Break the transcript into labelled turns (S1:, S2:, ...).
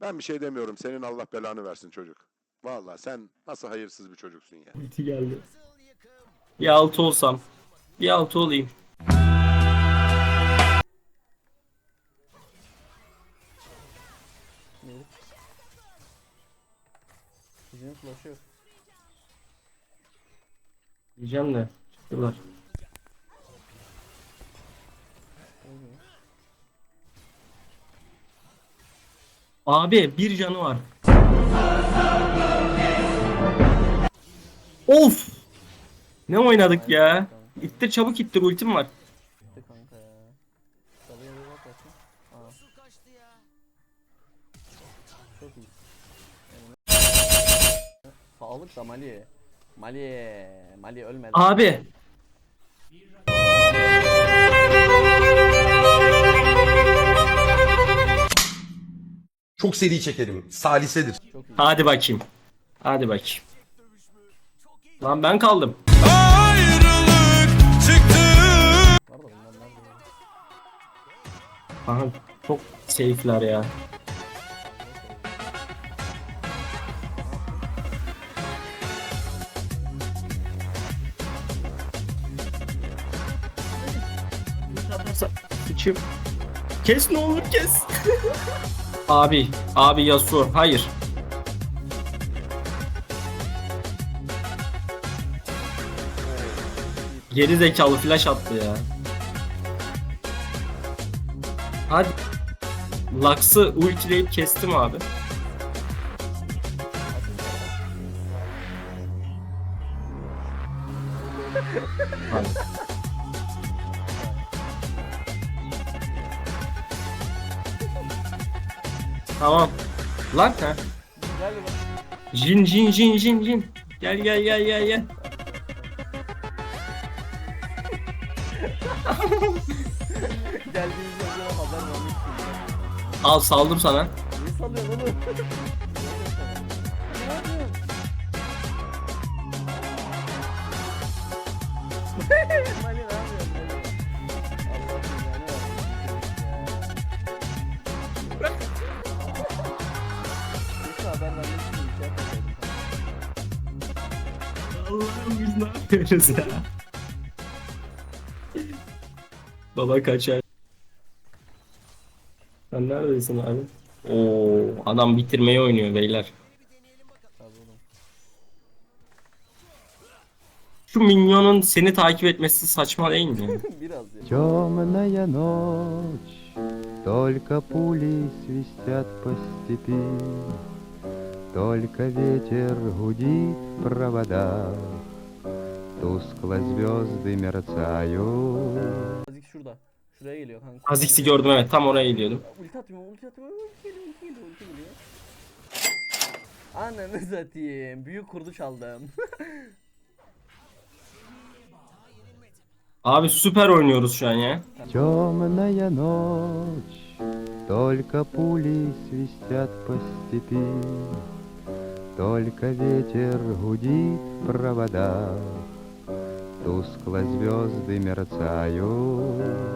S1: Ben bir şey demiyorum. Senin Allah belanı versin çocuk. Vallahi sen nasıl hayırsız bir çocuksun ya.
S2: Ulti geldi. Bir altı olsam. Bir altı olayım.
S3: Bizim flash'ı yok.
S2: Diyeceğim de. Çıktılar. Abi bir canı var. Of! Ne oynadık ya? İttir çabuk ittir ultim var.
S3: Gitti kanka ya. Salıya bir bak bakayım. Aa. Çok iyi. Sağlık da Mali. Mali. Mali ölmedi.
S2: Abi.
S4: Çok seri çekerim. Salisedir.
S2: Hadi bakayım. Hadi bakayım. Lan ben kaldım. Aha çok safe'ler ya. Sıçıp. Kes ne olur kes. abi, abi Yasuo. Hayır. Geri zekalı flash attı ya. Hadi. Lux'ı ultileyip kestim abi. Hadi. Tamam. Lan ha.
S3: Gel bak.
S2: Jin jin jin jin jin. Gel gel gel gel gel.
S3: Geldiğinizde haber vermiştim.
S2: Al saldım sana.
S3: Niye salıyorsun oğlum? haber vermek için şey yapmasaydım.
S2: Allah'ım biz ne yapıyoruz ya? Baba kaçar. Sen neredesin abi? Oo, adam bitirmeyi oynuyor beyler.
S3: Tabii oğlum.
S2: Şu minyonun seni takip etmesi saçma değil mi?
S3: Biraz ya.
S5: Темная ночь, только пули свистят по степи, Только ветер гудит в проводах, Тускло звезды мерцают.
S3: Azik şurada. Şuraya geliyor kanka.
S2: Azix'i gördüm evet tam oraya gidiyordum.
S3: Ulti atıyorum, ulti atıyorum. Ulti geliyor, ulti geliyor, ulti geliyor. Ananı satayım. Büyük kurdu çaldım.
S2: Abi süper oynuyoruz şu an ya.
S5: Темная ночь, только пули свистят по степи, Только ветер гудит в проводах, Тускло звезды мерцают.